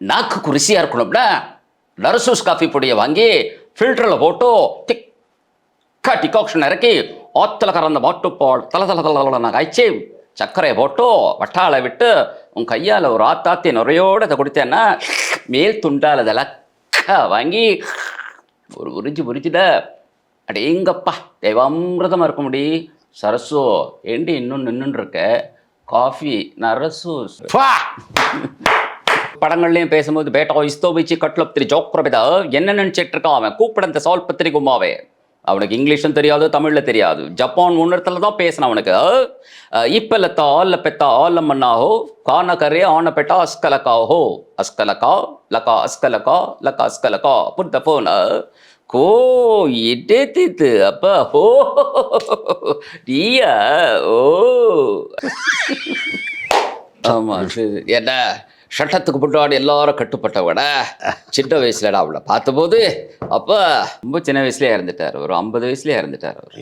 நாக்குக்கு ருசியாக இருக்கணும்னா நரசூஸ் காஃபி பொடியை வாங்கி ஃபில்டரில் போட்டு திக்கா டிகாக்ஷன் இறக்கி ஆத்தில் கறந்த மாட்டுப்பால் தல தல தல நான் காய்ச்சி சர்க்கரையை போட்டு வட்டாளை விட்டு உன் கையால் ஒரு ஆத்தாத்தி நுரையோட இதை கொடுத்தேன்னா மேல் துண்டால் அதெல்லாம் வாங்கி ஒரு உறிஞ்சி உறிஞ்சிட. அடேங்கப்பா தெய்வாமிரதமாக இருக்க முடி. சரசோ ஏண்டி இன்னும் நின்றுன்னு இருக்க? காஃபி நரசு படங்கள்லயும் பேசும்போது பேட்டா இஸ்தோ வச்சு கட்லப் திரி ஜோக்ரபிதா என்ன நினைச்சிட்டு இருக்கான் அவன்? கூப்பிட சால் பத்திரி கும்மாவே. அவனுக்கு இங்கிலீஷும் தெரியாது தமிழ்ல தெரியாது. ஜப்பான் முன்னத்துல தான் பேசினான் அவனுக்கு இப்ப லத்தா ஆல்ல பெத்தா ஆல்ல மன்னாஹோ கான கரே ஆன பெட்டா அஸ்கலக்கா ஹோ. அஸ்கலக்கா லக்கா அஸ்கலக்கா லக்கா அஸ்கலக்கா புத்த போன கோ இட்டேத்தித்து அப்ப ஹோ நீயா ஓ. ஆமா சரி. என்ன? சட்டத்துக்கு முன்னாடி எல்லாரும் கட்டுப்பட்டவட சின்ன வயசுலடா அவளை பார்த்தபோது அப்போ ரொம்ப சின்ன வயசுலயே இறந்துட்டார். ஒரு ஐம்பது வயசுலயே இறந்துட்டார் அவர்.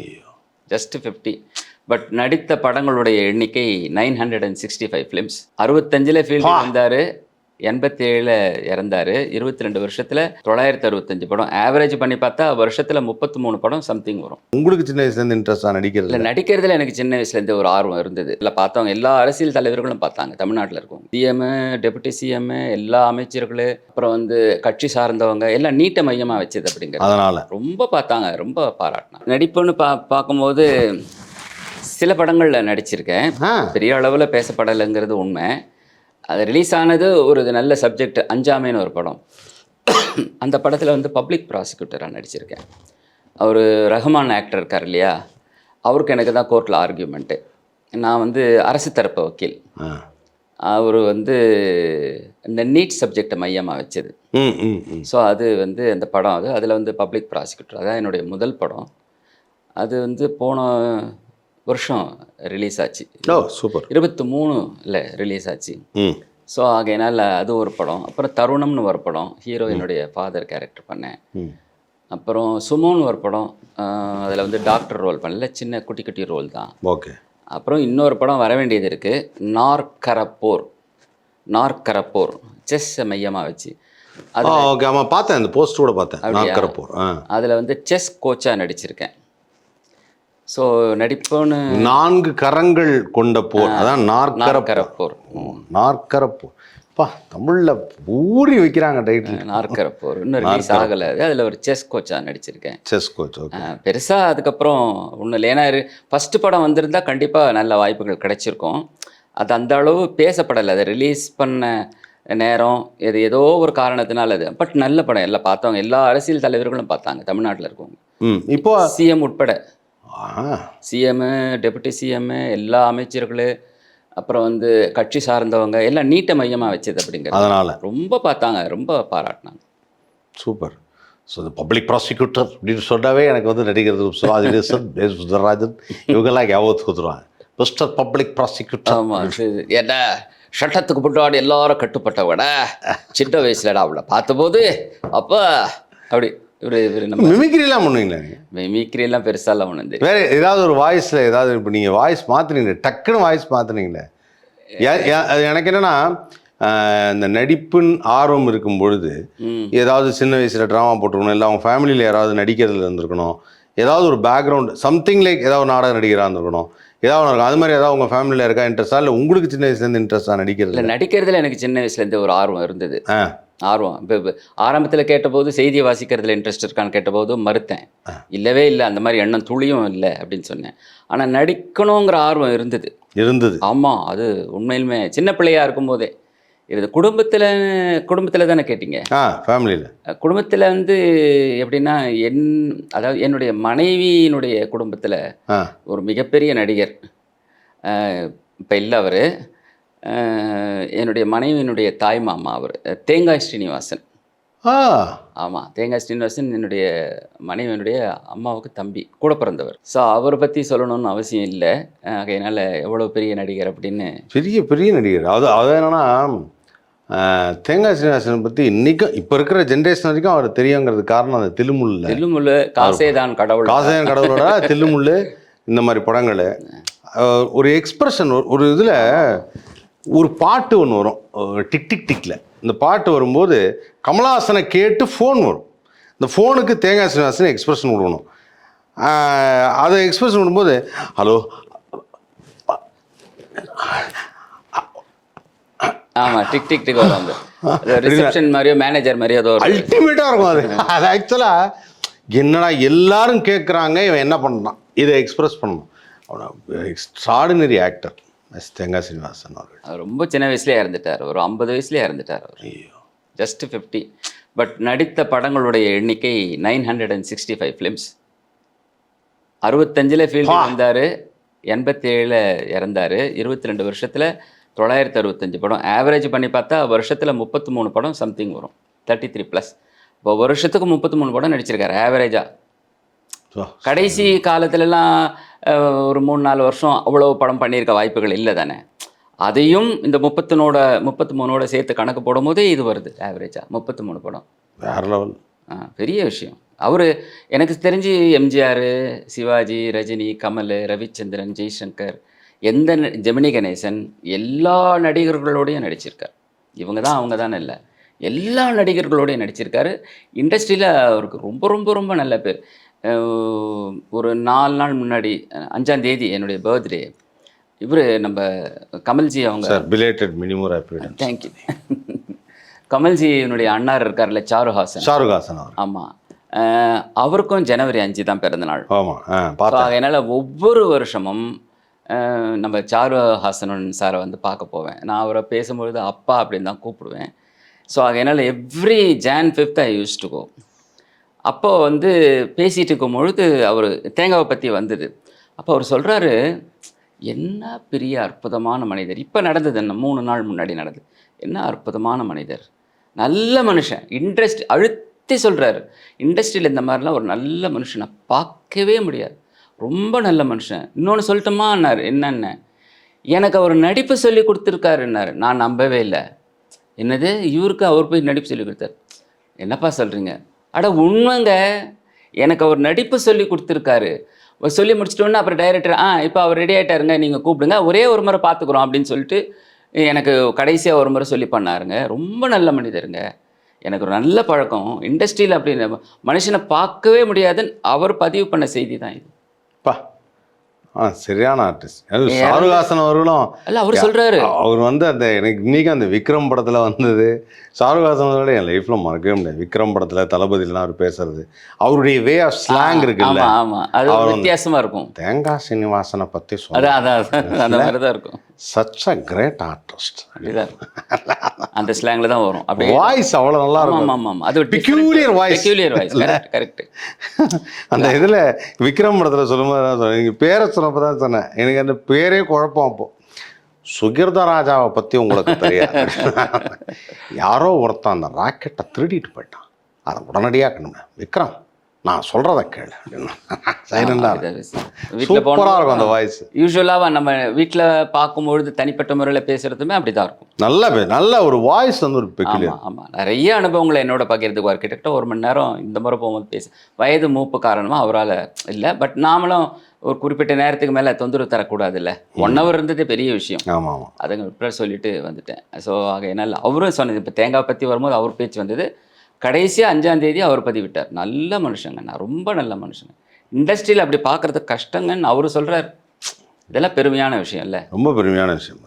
ஜஸ்ட் ஃபிஃப்டி பட் நடித்த படங்களுடைய எண்ணிக்கை nine hundred and sixty five films அறுபத்தஞ்சில் field வந்தார். எண்பத்தி ஏழில் இறந்தார். இருபத்தி ரெண்டு வருஷத்தில் தொள்ளாயிரத்தி அறுபத்தஞ்சு படம். ஆவரேஜ் பண்ணி பார்த்தா வருஷத்தில் முப்பத்தி மூணு படம் சம்திங் வரும். உங்களுக்கு சின்ன வயசுலேருந்து இன்ட்ரெஸ்டாக நடிக்கிறது இல்லை நடிக்கிறதுல எனக்கு சின்ன வயசுலேருந்து ஒரு ஆர்வம் இருந்தது. இல்லை பார்த்தவங்க எல்லா அரசியல் தலைவர்களும் பார்த்தாங்க. தமிழ்நாட்டில் இருக்கவங்க. சிஎம் டெபுட்டி சிஎம் எல்லா அமைச்சர்கள் அப்புறம் வந்து கட்சி சார்ந்தவங்க எல்லாம் நீட்ட மையமாக வச்சது அப்படிங்கிறது. அதனால? ரொம்ப பார்த்தாங்க. ரொம்ப பாராட்டினாங்க. நடிப்புன்னு பா பார்க்கும்போது சில படங்களில் நடிச்சிருக்கேன். பெரிய அளவில் பேசப்படலைங்கிறது உண்மை. அது ரிலீஸ் ஆனது ஒரு நல்ல சப்ஜெக்ட் அஞ்சாமைன்னு ஒரு படம். அந்த படத்தில் வந்து பப்ளிக் ப்ராசிக்யூட்டராக நடிச்சிருக்கேன். அவர் ரஹ்மான் ஆக்டர் இருக்கார் இல்லையா? அவருக்கு எனக்கு தான் கோர்ட்டில் ஆர்கியூமெண்ட்டு நான் வந்து அரசு தரப்பு வக்கீல். அவர் வந்து இந்த நீட் சப்ஜெக்டை மையமாக வச்சது. ஸோ அது வந்து அந்த படம் அது. அதில் வந்து பப்ளிக் ப்ராசிக்யூட்டர் அதான் என்னுடைய முதல் படம். அது வந்து போன வருஷம் ரிலீஸ் ஆச்சு. ஓ சூப்பர் இருபத்தி மூணு இல்லை ரிலீஸ் ஆச்சு ஸோ ஆகையினால அது ஒரு படம். அப்புறம் தருணம்னு ஒரு படம் ஹீரோயினுடைய ஃபாதர் கேரக்டர் பண்ணேன். அப்புறம் சுமோன்னு ஒரு படம் அதில் வந்து டாக்டர் ரோல் பண்ணல சின்ன குட்டி குட்டி ரோல் தான். ஓகே. அப்புறம் இன்னொரு படம் வர வேண்டியது இருக்குது நார்கரப்போர் நார்கரப்போர் செஸ் மையமாக வச்சு. அது ஆ ஓகே. ஆமாம் பார்த்தேன் அந்த போஸ்ட் கூட பார்த்தேன். ஆ. அதில் வந்து செஸ் கோச்சாக நடிச்சிருக்கேன். ஸோ நடிப்புன்னு நான்கு கரங்கள் கொண்ட போர். அதான் நாற்கரப்போர் நாற்கரப்போர் பா தமிழில் ஊறி வைக்கிறாங்க டைட்டில் நார்கரப்போர் இன்னும் ரிலீஸ் ஆகலை. அதில் ஒரு செஸ் கோச்சாக நடிச்சிருக்கேன். செஸ் கோச் பெருசாக அதுக்கப்புறம் ஒன்றும் இல்லை. ஏன்னா ஃபஸ்ட்டு படம் வந்திருந்தா கண்டிப்பாக நல்ல வாய்ப்புகள் கிடைச்சிருக்கும். அது அந்த அளவு பேசப்படலை. அதை ரிலீஸ் பண்ண நேரம் இது ஏதோ ஒரு காரணத்தினால அது. பட் நல்ல படம். எல்லாம் பார்த்தவங்க எல்லா அரசியல் தலைவர்களும் பார்த்தாங்க. தமிழ்நாட்டில் இருக்கவங்க. இப்போ சிஎம் உட்பட. சிஎம்மு டெபுட்டி சிஎம்மு எல்லா அமைச்சர்கள் அப்புறம் வந்து கட்சி சார்ந்தவங்க எல்லாம் நீட்ட மையமாக வச்சது அப்படிங்கிறது. அதனால். ரொம்ப பார்த்தாங்க ரொம்ப பாராட்டினாங்க. சூப்பர். ஸோ இந்த பப்ளிக் ப்ராசிக்யூட்டர் அப்படின்னு சொன்னாவே எனக்கு வந்து நடிகர் எஸ். சுந்தரராஜன் இவங்கெல்லாம் ஞாபகத்துக்கு வந்துருவாங்க. மிஸ்டர் பப்ளிக் ப்ராசிக்யூட்டர் ஆமாம் என்ன சட்டத்துக்கு முன்னாடி எல்லாரும் கட்டுப்பட்டவட சின்ன வயசுலடா அவளை பார்த்தபோது அப்போ அப்படி. இவர் இவர் நம்ம மிமிக்ரிலாம் பண்ணுவீங்களா நீங்கள் மிமிக்ரி எல்லாம் பெருசாலாம் வேற ஏதாவது ஒரு வாய்ஸில் ஏதாவது இப்போ நீங்கள் வாய்ஸ் மாற்றுனீங்க டக்குன்னு வாய்ஸ் மாற்றுனீங்களே எனக்கு என்னென்னா இந்த நடிப்பின் ஆர்வம் இருக்கும் பொழுது ஏதாவது சின்ன வயசில் ட்ராமா போட்டுருக்கணும் இல்லை அவங்க ஃபேமிலியில் யாராவது நடிக்கிறதுல இருந்திருக்கணும் ஏதாவது ஒரு பேக்ரவுண்ட் சம்திங் லைக் ஏதாவது நாடக நடிகராக இருந்திருக்கணும் ஏதாவது ஒன்று இருக்கும். அது மாதிரி ஏதாவது உங்கள் ஃபேமிலியில் இருக்கா இன்ட்ரெஸ்டா இல்லை உங்களுக்கு சின்ன வயசுலேருந்து இன்ட்ரெஸ்டாக நடிக்கிறது இல்லை நடிக்கிறதுல? எனக்கு சின்ன வயசுலேருந்து ஒரு ஆர்வம் இருந்தது. ஆர்வம். இப்போ ஆரம்பத்தில் கேட்டபோது செய்தி வாசிக்கிறதுல இன்ட்ரெஸ்ட் இருக்கான்னு கேட்டபோது மறுத்தேன். இல்லவே இல்லை அந்த மாதிரி எண்ணம் துளியும் இல்லை அப்படின்னு சொன்னேன். ஆனால் நடிக்கணுங்கிற ஆர்வம் இருந்தது. இருந்தது. ஆமாம் அது உண்மையிலுமே சின்ன பிள்ளையா இருக்கும்போதே. இது குடும்பத்தில் குடும்பத்தில் தானே கேட்டீங்க? ஆ ஃபேமிலியில் குடும்பத்தில் வந்து எப்படின்னா என் அதாவது என்னுடைய மனைவியினுடைய குடும்பத்தில் ஒரு மிகப்பெரிய நடிகர். இப்போ இல்லை அவர். என்னுடைய மனைவியினுடைய தாய் மாமா அவர் தேங்காய் ஸ்ரீனிவாசன். ஆ. ஆமாம் தேங்காய் ஸ்ரீனிவாசன் என்னுடைய மனைவியினுடைய அம்மாவுக்கு தம்பி கூட பிறந்தவர். ஸோ அவரை பற்றி சொல்லணும்னு அவசியம் இல்லை. ஆகையினால எவ்வளோ பெரிய நடிகர் அப்படின்னு பெரிய பெரிய நடிகர். அது அது என்னன்னா தேங்காய் சீனிவாசனை பற்றி இன்றைக்கும் இப்போ இருக்கிற ஜென்ரேஷன் வரைக்கும் அவர் தெரியுங்கிறது காரணம் அந்த தில்லுமுல்ல தில்லுமுல்லு காசேதான் கடவுள். காசையன் கடவுளோட தில்லுமுல்லு இந்த மாதிரி படங்கள். ஒரு எக்ஸ்பிரஷன் ஒரு இதில் ஒரு பாட்டு ஒன்று வரும். டிக் டிக் டிக்கில் இந்த பாட்டு வரும்போது கமலஹாசனை கேட்டு ஃபோன் வரும். இந்த ஃபோனுக்கு தேங்காய் சீனிவாசன் எக்ஸ்பிரஷன் ஆஹ் அதை எக்ஸ்பிரஷன் விடும்போது ஹலோ ஆமா டிக் டிக் டிக் வரும் ரிசப்ஷன் மாதிரியோ மேனேஜர் மாதிரியோ ஒரு அல்டிமேட்டாக இருக்கும் அது. அது ஆக்சுவலாக என்னடா எல்லாரும் கேட்குறாங்க இவன் என்ன பண்ணான் இதை எக்ஸ்பிரஸ் பண்ணணும். எக்ஸ்ட்ராடினரி ஆக்டர் எஸ் தேங்காய் சீனிவாசன் அவர்கள் அவர் ரொம்ப சின்ன வயசுலயே இறந்துட்டார். ஒரு ஐம்பது வயசுலயே இறந்துட்டார் அவர். ஐயோ. ஜஸ்ட் ஃபிஃப்டி பட் நடித்த படங்களுடைய எண்ணிக்கை nine hundred and sixty five films அறுபத்தஞ்சில் field வந்தார் எண்பத்தி ஏழில் இறந்தார். இருபத்தி ரெண்டு வருஷத்தில் தொள்ளாயிரத்தி அறுபத்தஞ்சு படம். ஆவரேஜ் பண்ணி பார்த்தா வருஷத்தில் முப்பத்தி மூணு படம் சம்திங் வரும். தேர்ட்டி த்ரீ ப்ளஸ் இப்போ வருஷத்துக்கு முப்பத்தி மூணு படம் நடிச்சிருக்காரு. ஆவரேஜாக கடைசி காலத்துலலாம் ஒரு மூணு நாலு வருஷம் அவ்வளோ படம் பண்ணியிருக்க வாய்ப்புகள் இல்லை தானே? அதையும் இந்த முப்பத்தினோட முப்பத்தி மூணோட சேர்த்து கணக்கு போடும்போதே இது வருது ஆவரேஜாக முப்பத்தி மூணு படம். வேற லெவல் பெரிய விஷயம். அவர் எனக்கு தெரிஞ்சு எம்ஜிஆர் சிவாஜி ரஜினி கமல் ரவிச்சந்திரன் ஜெய்சங்கர் எந்த ஜெமினி கணேசன் எல்லா நடிகர்களோடையும் நடிச்சிருக்கார். இவங்க தான் அவங்க தான் இல்லை. எல்லா நடிகர்களோடையும் நடிச்சிருக்காரு. இண்டஸ்ட்ரியில் அவருக்கு ரொம்ப ரொம்ப ரொம்ப நல்ல பேர். ஒரு நாலு நாள் முன்னாடி அஞ்சாம் தேதி என்னுடைய பர்த்டே இவர் நம்ம கமல்ஜி அவங்க sir belated minimum happy thank you அண்ணார் இருக்கார்ல சாருஹாசன். ஷாருக் ஹாசன் அவர் ஆமாம் அவருக்கும் ஜனவரி அஞ்சு தான் பிறந்த நாள். ஆமாம் அதனால் ஒவ்வொரு வருஷமும் நம்ம சாரு ஹாசனன் சாரை வந்து பார்க்க போவேன். நான் அவரை பேசும்பொழுது அப்பா அப்படின்னு தான் கூப்பிடுவேன். ஸோ அதனால் every June fifth I used to go அப்போ வந்து பேசிகிட்டு இருக்கும் பொழுது அவர் தேங்காவை பற்றி வந்தது. அப்போ அவர் சொல்கிறாரு என்ன பெரிய அற்புதமான மனிதர். இப்போ நடந்தது என்ன? மூணு நாள் முன்னாடி நடந்தது. என்ன அற்புதமான மனிதர். நல்ல மனுஷன். இன்ட்ரெஸ்ட் அழுத்தி சொல்கிறாரு இண்டஸ்ட்ரியில் இந்த மாதிரிலாம் ஒரு நல்ல மனுஷனை. பார்க்கவே முடியாது. ரொம்ப நல்ல மனுஷன். இன்னொன்று சொல்லட்டுமான்னாரு என்னென்ன? எனக்கு அவர் நடிப்பு சொல்லி கொடுத்துருக்காருன்னாரு. நான் நம்பவே இல்லை. என்னது? இவருக்கு அவர் போய் நடிப்பு சொல்லி கொடுத்தார். என்னப்பா சொல்கிறீங்க அட உண்மைங்க. எனக்கு அவர் நடிப்பு சொல்லி கொடுத்துருக்காரு. அவர் சொல்லி முடிச்சிட்டோன்னே அப்புறம் டைரக்டர் ஆ இப்போ அவர் ரெடி ஆகிட்டாருங்க நீங்கள் கூப்பிடுங்க. ஒரே ஒரு முறை பார்த்துக்குறோம் அப்படின்னு சொல்லிட்டு எனக்கு கடைசியாக ஒரு முறை சொல்லி பண்ணாருங்க. ரொம்ப நல்ல மனிதருங்க. எனக்கு ஒரு நல்ல பழக்கம். இண்டஸ்ட்ரியில் அப்படின்னு மனுஷனை பார்க்கவே முடியாதுன்னு அவர் பதிவு பண்ண செய்தி தான் இது. ஆ சரியான ஆர்டிஸ்ட் ஷாருக் ஹாசன் அவர்களும் அவர் சொல்கிறாரு அவர் வந்து அந்த எனக்கு இன்னைக்கு அந்த விக்ரம் படத்தில் வந்தது. ஷாருக் ஹாசன் அவரோட என் லைஃப்பில் மறக்கவே முடியாது. விக்ரம் படத்தில் தளபதியிலாம் அவர் பேசுறது. அவருடைய வே ஆஃப் ஸ்லாங் இருக்குல்ல. ஆமாம் ஆமாம் அது ஒரு வித்தியாசமாக இருக்கும். தேங்காய் சீனிவாசனை பற்றி சொல்ல அதான் அதான் அதான். அந்த மாதிரி தான் இருக்கும். சச் அ கிரேட் ஆர்டிஸ்ட் அந்த ஸ்லாங்கில் தான் வரும். அப்படி வாய்ஸ் அவ்வளோ நல்லா இருக்கும். ஆமாம் ஆமாம் அது Peculiar voice. Peculiar voice correct correct அந்த இதில் விக்ரம் படத்தில் சொல்லும்போது தான் சொன்னேன். நீங்கள் பேரை சொன்னப்போ தான் சொன்னேன். எனக்கு அந்த பேரே குழப்பம் அப்போ. சுகிர்த ராஜாவை பற்றி உங்களுக்கு தெரியாது. யாரோ ஒருத்தன் அந்த ராக்கெட்டை திருடிட்டு போயிட்டான். அதை உடனடியாக கண்டுபிடிச்சேன். விக்ரம். நான் சொல்கிறத கேளு. சைலண்டாக சூப்பராக இருக்கும் அந்த வாய்ஸ் யூஸ்வலாக நம்ம வீட்டில் பார்க்கும்பொழுது தனிப்பட்ட முறையில் பேசுகிறதுமே அப்படி தான் இருக்கும். நல்ல நல்ல ஒரு வாய்ஸ் வந்து ஒரு பெக்குலியர் ஆமாம் நிறைய அனுபவங்களை என்னோட பகிர்ந்துக்கு வர கிட்டத்தட்ட ஒரு மணி நேரம் இந்த முறை போகும்போது பேச வயது மூப்பு காரணமாக அவரால் இல்லை. பட் நாமளும் ஒரு குறிப்பிட்ட நேரத்துக்கு மேலே தொந்தரவு தரக்கூடாதுல்ல. ஒன் ஹவர் இருந்ததே பெரிய விஷயம். ஆமாம் ஆமாம் அதுங்க சொல்லிட்டு வந்துட்டேன். ஸோ ஆக என்னால் அவரும் சொன்னது இப்போ தேங்காய் பற்றி வரும்போது அவர் பேச்சு வந்தது கடைசியாக அஞ்சாம் தேதி அவர் பதிவிட்டார். நல்ல மனுஷங்க நான் ரொம்ப நல்ல மனுஷங்க. இண்டஸ்ட்ரியில் அப்படி பார்க்குறது கஷ்டங்கன்னு அவர் சொல்கிறார் இதெல்லாம் பெருமையான விஷயம் இல்லை? ரொம்ப பெருமையான விஷயம்.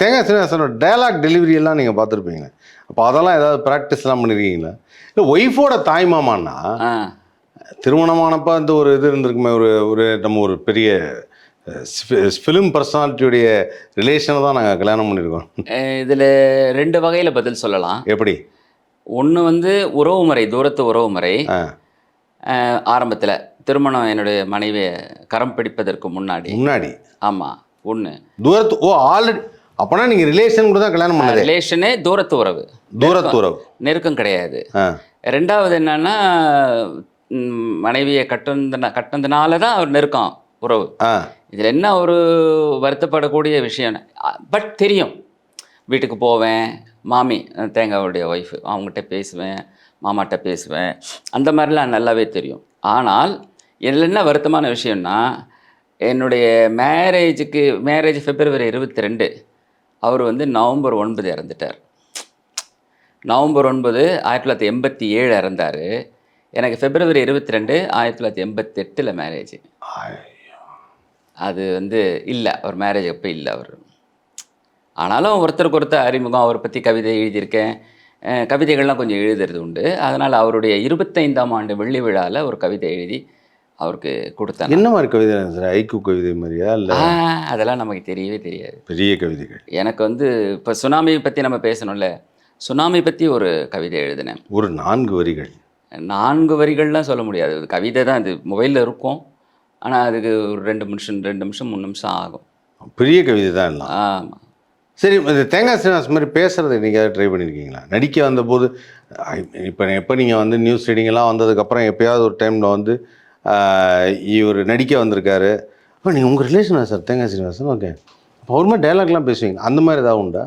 தேங்காய் சீனிவாசனோட டைலாக் டெலிவரி எல்லாம் நீங்கள் பார்த்துருப்பீங்க. அப்போ அதெல்லாம் ஏதாவது ப்ராக்டிஸ்லாம் பண்ணிருக்கீங்களா? இல்லை ஒய்ஃபோட தாய்மாமான்னா ஆ. திருமணமானப்ப அந்த ஒரு இது இருந்திருக்குமே ஒரு ஒரு நம்ம ஒரு பெரிய ஃபிலிம் பர்சனாலிட்டியுடைய ரிலேஷனை தான் நாங்கள் கல்யாணம் பண்ணியிருக்கோம் இதில் ரெண்டு வகையில் பதில் சொல்லலாம். எப்படி? ஒன்று வந்து உறவுமுறை தூரத்து உறவுமுறை ஆ. ஆரம்பத்தில் திருமணம் என்னுடைய மனைவியை கரம் பிடிப்பதற்கு முன்னாடி. முன்னாடி? ஆமாம் ஒன்று தூரத்து ஓ ஆல்ரெடி அப்போனா நீங்கள் ரிலேஷன் கூட தான் கல்யாணம் பண்ணதே? ரிலேஷனே தூரத்து உறவு. தூரத்து உறவு. நெருக்கம். கிடையாது. ரெண்டாவது என்னன்னா மனைவியை கட்டுனதுனா கட்டினதுனால தான் அவர் நெருக்கம் உறவு. இதில் என்ன ஒரு வருத்தப்படக்கூடிய விஷயம் பட் தெரியும். வீட்டுக்கு போவேன் மாமி தேங்காவுடைய ஒய்ஃபு அவங்ககிட்ட பேசுவேன் மாமாட்ட பேசுவேன். அந்த மாதிரிலாம் நல்லாவே தெரியும். ஆனால் இதில் என்ன வருத்தமான விஷயம்னா என்னுடைய மேரேஜுக்கு மேரேஜ் பிப்ரவரி இருபத்தி ரெண்டு அவர் வந்து நவம்பர் ஒன்பது இறந்துட்டார். நவம்பர் ஒன்பது ஆயிரத்தி தொள்ளாயிரத்தி எண்பத்தி ஏழு இறந்தார். எனக்கு பிப்ரவரி இருபத்தி ரெண்டு ஆயிரத்தி தொள்ளாயிரத்தி எண்பத்தெட்டில் மேரேஜ் அது வந்து இல்லை அவர் மேரேஜ் அப்போ இல்லை அவர். ஆனாலும் ஒருத்தருக்கு ஒருத்தர் அறிமுகம் அவரை பற்றி கவிதை எழுதியிருக்கேன். கவிதைகள்லாம் கொஞ்சம் எழுதுறது உண்டு. அதனால் அவருடைய இருபத்தைந்தாம் ஆண்டு வெள்ளி விழாவில் ஒரு கவிதை எழுதி அவருக்கு கொடுத்தேன் என்ன மாதிரி கவிதை சார்? ஐக்கு கவிதை மாதிரியா இல்லை? அதெல்லாம் நமக்கு தெரியவே தெரியாது. பெரிய கவிதைகள். எனக்கு வந்து இப்போ சுனாமி பற்றி நம்ம பேசணும்ல. சுனாமி பற்றி ஒரு கவிதை எழுதினேன். ஒரு நான்கு வரிகள். நான்கு வரிகள்லாம் சொல்ல முடியாது. கவிதை தான் இது மொபைலில் இருக்கும். ஆனால் அதுக்கு ஒரு ரெண்டு நிமிஷம் ரெண்டு நிமிஷம் மூணு நிமிஷம் ஆகும். பெரிய கவிதை தான் ஆமாம் சரி இந்த தேங்காய் ஸ்ரீனிவாஸ் மாதிரி பேசுறது நீங்கள் ட்ரை பண்ணியிருக்கீங்களா நடிக்க வந்தபோது இப்போ எப்போ நீங்கள் வந்து நியூஸ் ரீடிங்கெல்லாம் வந்ததுக்கப்புறம் எப்பயாவது ஒரு டைமில் வந்து இவர் நடிக்க வந்திருக்காரு. அப்போ நீங்கள் உங்கள் ரிலேஷனா சார் தேங்காய் ஸ்ரீனிவாசன் ஓகே அப்போ ஒரு மாதிரி டைலாக்லாம் பேசுவீங்க. அந்த மாதிரி ஏதாவது உண்டா?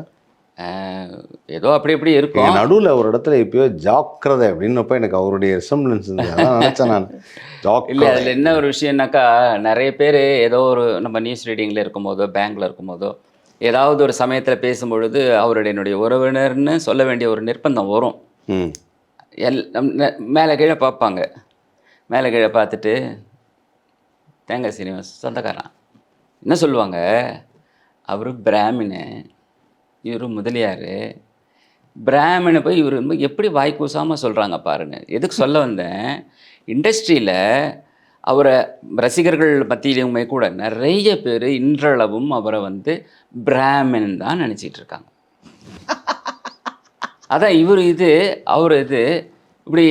ஏதோ அப்படி இப்படி இருக்கும். நடுவில் ஒரு இடத்துல எப்பயோ ஜாக்கிரதை அப்படின்னப்ப எனக்கு அவருடைய ரிசம்பிளன்ஸ் நினச்சேன் நான். இல்லை ஜாக்கிரதை. அதில் என்ன ஒரு விஷயம்னாக்கா நிறைய பேர் ஏதோ ஒரு நம்ம நியூஸ் ரீடிங்கில் இருக்கும்போதோ பேங்க்கில் இருக்கும்போதோ ஏதாவது ஒரு சமயத்தில் பேசும்பொழுது அவருடைய என்னுடைய உறவினர்னு சொல்ல வேண்டிய ஒரு நிர்பந்தம் வரும். எல் மேலே கீழே பார்ப்பாங்க. மேலே கீழே பார்த்துட்டு தேங்காய் சீனிவாஸ் சொந்தக்காரன். என்ன சொல்லுவாங்க? அவர் பிராமினு இவர் முதலியார். பிராமணை போய் இவர் எப்படி வாய் கூசாமல் சொல்கிறாங்க பாருங்க. எதுக்கு சொல்ல வந்தேன்? இண்டஸ்ட்ரியில் அவரை ரசிகர்கள் மத்தியிலுமே கூட நிறைய பேர் இன்றளவும் அவரை வந்து பிராமின் தான் நினச்சிட்டு இருக்காங்க. அதான் இவர் இது அவர் இது இப்படி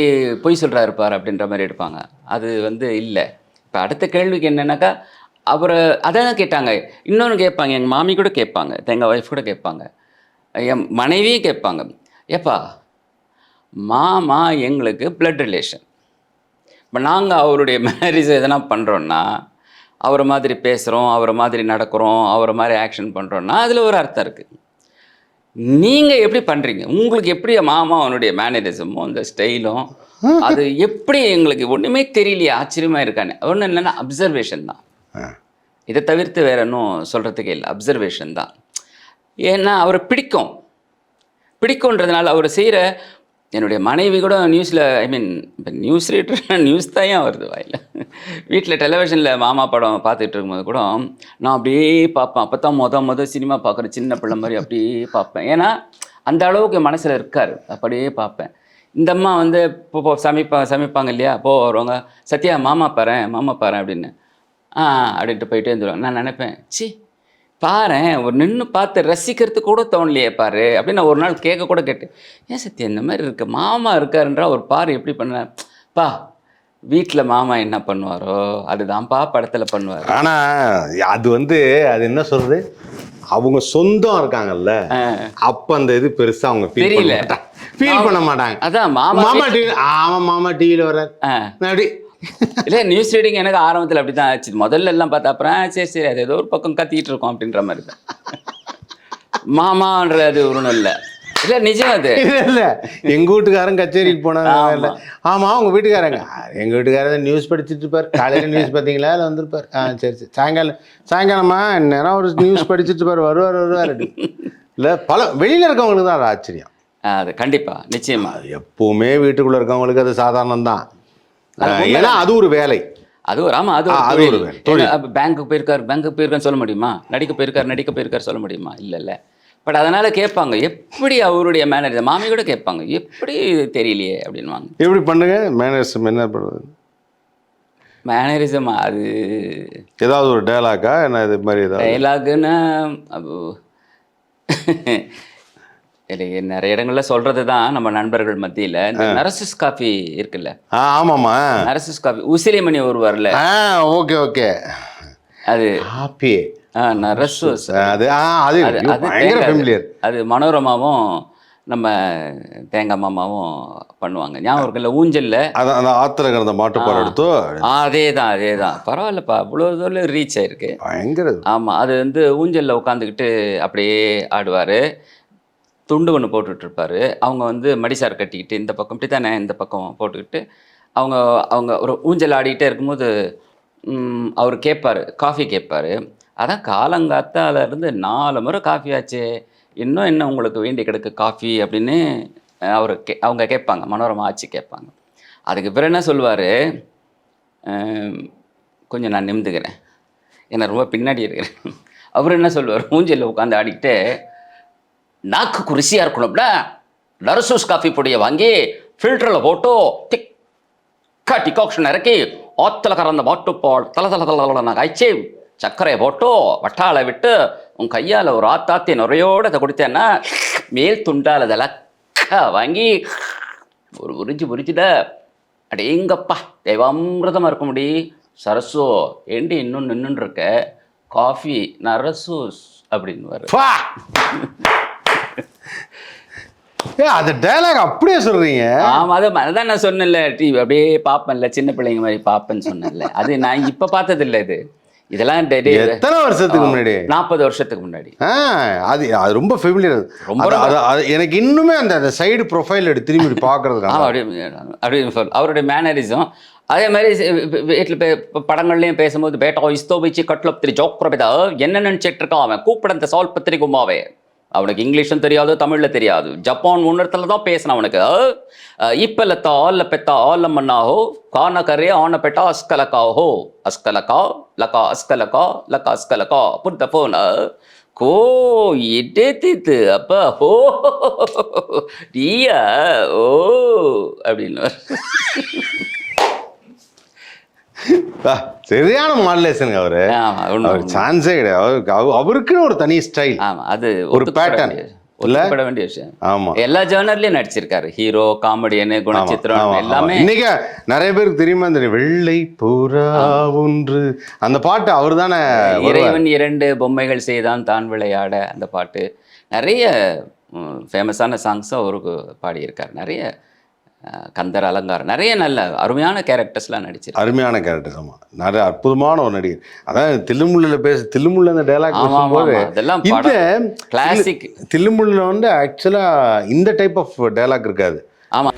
பொய் சொல்கிறாரு பார் அப்படின்ற மாதிரி எடுப்பாங்க. அது வந்து இல்லை. இப்போ அடுத்த கேள்விக்கு என்னென்னாக்கா அவரை அதான் கேட்டாங்க. இன்னொன்று கேட்பாங்க எங்கள் மாமி கூட கேட்பாங்க எங்கள் ஒய்ஃப் கூட கேட்பாங்க. என் மனைவியும் கேட்பாங்க. ஏப்பா மாமா எங்களுக்கு பிளட் ரிலேஷன் இப்போ நாங்கள் அவருடைய மேரேஜ் எதனா பண்ணுறோன்னா அவரை மாதிரி பேசுகிறோம் அவரை மாதிரி நடக்கிறோம் அவரை மாதிரி ஆக்ஷன் பண்ணுறோன்னா அதில் ஒரு அர்த்தம் இருக்குது நீங்கள் எப்படி பண்ணுறீங்க உங்களுக்கு எப்படி மாமா அவனுடைய மேனரிசமும் அந்த ஸ்டைலும் அது எப்படி எங்களுக்கு ஒன்றுமே தெரியலையே ஆச்சரியமாக இருக்கானே ஒன்றும் இல்லைன்னா அப்சர்வேஷன் தான். இதை தவிர்த்து வேற ஒன்றும் சொல்கிறதுக்கே இல்லை. அப்சர்வேஷன் தான். ஏன்னா அவரை பிடிக்கும். பிடிக்குன்றதுனால அவர் செய்கிற என்னுடைய மனைவி கூட நியூஸில் ஐ மீன் இப்போ நியூஸ் ரீடர் நியூஸ் தான் ஏன் வருது வாயில்? வீட்டில் டெலிவிஷனில் மாமா படம் பார்த்துட்டு இருக்கும்போது கூட நான் அப்படியே பார்ப்பேன். அப்போ தான் மொதல் மொதல் சினிமா பார்க்குற சின்ன பிள்ளை மாதிரி அப்படியே பார்ப்பேன். ஏன்னா அந்த அளவுக்கு மனசில் இருக்கார். அப்படியே பார்ப்பேன். இந்த அம்மா வந்து இப்போ போ சமைப்பா சமைப்பாங்க இல்லையா? போ வருவாங்க. சத்யா மாமா பாரேன் மாமா பாரேன் அப்படின்னு. ஆ அப்படின்ட்டு போயிட்டே இருந்துருவாங்க. நான் நினைப்பேன் சி பாரேன் ஒரு நின்று பார்த்து ரசிக்கிறதுக்கு கூட தோணலையே பாரு அப்படின்னு நான் ஒரு நாள் கேட்க கூட கேட்டேன். ஏன் சத்யா இந்த மாதிரி இருக்கு மாமா இருக்காருன்றா ஒரு பாரு எப்படி பண்ண பா வீட்டில் மாமா என்ன பண்ணுவாரோ அதுதான்ப்பா படத்தில் பண்ணுவார். ஆனா அது வந்து அது என்ன சொல்றது? அவங்க சொந்தம் இருக்காங்கல்ல அப்ப அந்த இது பெருசா அவங்க ஃபீல் பண்ண தெரியல. மாட்டாங்க ஃபீல் பண்ண மாட்டாங்க. அதான் மாமா மாமா டிவி ஆமா மாமா டிவியில வர்றாரு. அப்படி இல்லை நியூஸ் ரீடிங் எனக்கு ஆரம்பத்தில் அப்படி தான் ஆச்சு. முதல்ல எல்லாம் பார்த்தா அப்புறம் சரி சரி அது ஏதோ ஒரு பக்கம் கத்திக்கிட்டு இருக்கோம் அப்படின்ற மாதிரி தான். மாமான்ற அது ஒன்றும் இல்லை. இல்லை நிஜம் அது. இல்ல இல்ல. எங்க வீட்டுக்காரன் கச்சேரிக்கு போனாங்க. இல்ல. ஆமா. உங்க வீட்டுக்காரங்க. "ஆ, எங்க வீட்டுக்காரர் நியூஸ் படிச்சுட்டு இருப்பார். காலையில நியூஸ் பாத்தீங்களா இல்ல வந்திருப்பார். ஆ சரி சரி. சாயங்காலம் சாயங்காலமா? நேரம் ஒரு நியூஸ் படிச்சுட்டு இருப்பார். வருவார் வருவார் இல்ல பல வெளியில இருக்கவங்களுக்கு தான் அது ஆச்சரியம். அது கண்டிப்பா. நிச்சயமா. அது எப்பவுமே வீட்டுக்குள்ள இருக்கவங்களுக்கு அது சாதாரணம் தான் ஏன்னா அது ஒரு வேலை. அது ஒரு ஆமா அது ஒரு அது பேங்க்குக்கு போயிருக்காரு பேங்க்குக்கு போயிருக்காருன்னு சொல்ல முடியுமா? நடிக்க போயிருக்காரு நடிக்க போயிருக்காரு சொல்ல முடியுமா? இல்ல இல்ல. பட் அதனால கேட்பாங்க எப்படி அவருடைய மேனேஜர் மாமி கூட கேட்பாங்க எப்படி தெரியலையே அப்படின்வாங்க எப்படி பண்ணுங்க? மேனேஜ் என்ன பண்ணுறது? மேனரிசம் அது ஏதாவது ஒரு டயலாக்கா என்ன இது மாதிரி ஏதாவது? டைலாகுன்னா எனக்கு நிறைய இடங்கள்ல சொல்றது தான் நம்ம நண்பர்கள் மத்தியில. இந்த நரசிஸ் காஃபி இருக்குல்ல? ஆ ஆமாம்மா. நரசிஸ் காஃபி உசிலிமணி ஒருவர்ல ஆ ஓகே ஓகே. அது ஹாப்பி ஆ, நரசு. அது ஆ அது பயங்கர அது மனோரமாவும் நம்ம தேங்காய் மாமாவும் பண்ணுவாங்க. ஞாபகம் இருக்குல்ல ஊஞ்சல்ல? அதான் அந்த ஆத்துல கிடந்த மாட்டுப்பால் எடுத்தோ? அதே தான் அதே தான் பரவாயில்லப்பா இவ்வளோ தூரம் ரீச் ஆயிருக்கு. பயங்கர. ஆமாம் அது வந்து ஊஞ்சலில் உட்காந்துக்கிட்டு அப்படியே ஆடுவார். துண்டு ஒன்று போட்டுட்ருப்பாரு. அவங்க வந்து மடிசார் கட்டிக்கிட்டு இந்த பக்கம் இப்படி தானே இந்த பக்கம் போட்டுக்கிட்டு அவங்க அவங்க ஒரு ஊஞ்சல் ஆடிக்கிட்டே இருக்கும்போது அவர் கேட்பாரு காஃபி கேட்பார் அதான் காலங்காத்தால இருந்து நாலு முறை காஃபி ஆச்சு இன்னும் என்ன உங்களுக்கு வேண்டி கிடக்கு காஃபி அப்படின்னு அவர் கே அவங்க கேட்பாங்க மனோரமா ஆச்சு கேட்பாங்க. அதுக்கு பிறகு என்ன சொல்லுவார் கொஞ்சம் நான் நிமிந்துக்கிறேன். என்னை ரொம்ப பின்னாடி இருக்கிறேன். அவர் என்ன சொல்லுவார் ஊஞ்சலில் உட்காந்து ஆடிக்கிட்டு நாக்கு குருசியாக இருக்கணும்ல? நரசூஸ் காஃபி பொடியை வாங்கி ஃபில்டரில் போட்டு திக்கா டிகாக்ஷன் இறக்கி ஆத்தில் கறந்த மாட்டுப்பால் தல தல தல நான் காய்ச்சி சர்க்கரையை போட்டு வட்டாளை விட்டு உன் கையால் ஒரு ஆத்தாத்தி நிறையோடு அதை கொடுத்தேன்னா மேல் துண்டால் அதெல்லாம் வாங்கி ஒரு உறிஞ்சி உறிஞ்சிட அடேங்கப்பா தெய்வாமிரதமாக இருக்க முடி. சரசோ ஏண்டி இன்னும் நின்றுன்னு இருக்க? காஃபி நரசூஸ் அப்படின்னு வருவா ஏ அந்த டயலாக் அப்படியே சொல்றீங்க. ஆமா அது அதான் நான் சொன்னேன்ல டிவி அப்படியே பார்ப்பேன்ல சின்ன பிள்ளைங்க மாதிரி பார்ப்பேன்னு சொன்னேன்ல. அது நான் இப்ப பார்த்தது இல்ல இது. இதெல்லாம் எத்தனை வருஷத்துக்கு முன்னாடி? நாற்பது வருஷத்துக்கு முன்னாடி. அது அது ரொம்ப ஃபெமிலியர் ரொம்ப, அது அது எனக்கு இன்னுமே அந்த அந்த சைடு ப்ரொஃபைல் எடுத்து திரும்பி இப்படி ஆ பார்க்கறதுக்காக அப்படி அப்படி சொல். அவருடைய மேனரிசம் அதே மாதிரி வீட்டில் படங்கள்லையும் பேசும்போது பேட்டா இஸ்தோ வச்சு கட்லப் திரு ஜோக்ரபிதா என்ன நினச்சிட்டு இருக்கான் அவன்? கூப்பிட அந்த சால் பத்திரி கும்மாவே அவனுக்கு இங்கிலீஷும் தெரியாது தமிழில் தெரியாது. ஜப்பான் முன்னத்தில் தான் பேசினான் அவனுக்கு. இப்போ லத்தா ஆல்ல பெத்தா ஆல்ல மன்னாஹோ கான கரே ஆன பெட்டா அஸ்கலக்கா ஹோ அஸ்கலக்கா லக்கா அஸ்கலக்கா. லக்கா அஸ்கலக்கா புத்த போன கோ எட்டேத்தித்து அப்பா ஹோ நீயா ஓ அப்படின்னு. சரியான மாடுலேஷனுங்க அவரு. அவர். சான்ஸே கிடையாது. அவருக்கு அவ- அவருக்குன்னு ஒரு தனி ஸ்டைல் ஆமா அது ஒரு pattern. வேண்டிய- இல்ல? ஒத்துக்கப்பட வேண்டிய விஷயம். ஆமா. எல்லா ஜேர்னர்லயும் நடிச்சிருக்காரு. ஹீரோ காமெடியனு குணச்சித்திரம் எல்லாமே. இன்னைக்கு நிறைய பேருக்கு தெரியுமா? இந்த வெள்ளை புறா ஒன்று. அந்த பாட்டு அவர் தானே இறைவன் இரண்டு பொம்மைகள் செய்தான் தான் விளையாட. அந்த பாட்டு நிறைய ஃபேமஸான சாங்ஸும் அவருக்கு பாடியிருக்கார். நிறைய கந்தர் அலங்காரம். நிறைய நல்ல அருமையான கேரக்டர்ஸ்லாம் நடிச்சிருக்காரு. அருமையான கேரக்டர் ஆமா. நிறைய அற்புதமான ஒரு நடிகர். அதான் தில்லுமுள்ளில பேச தில்லுமுள்ள அந்த டைலாக் ஆமா. அதெல்லாம் இந்த கிளாசிக் தில்லுமுள்ளில் வந்து ஆக்சுவலா இந்த டைப் ஆஃப் டைலாக் இருக்காது. ஆமா.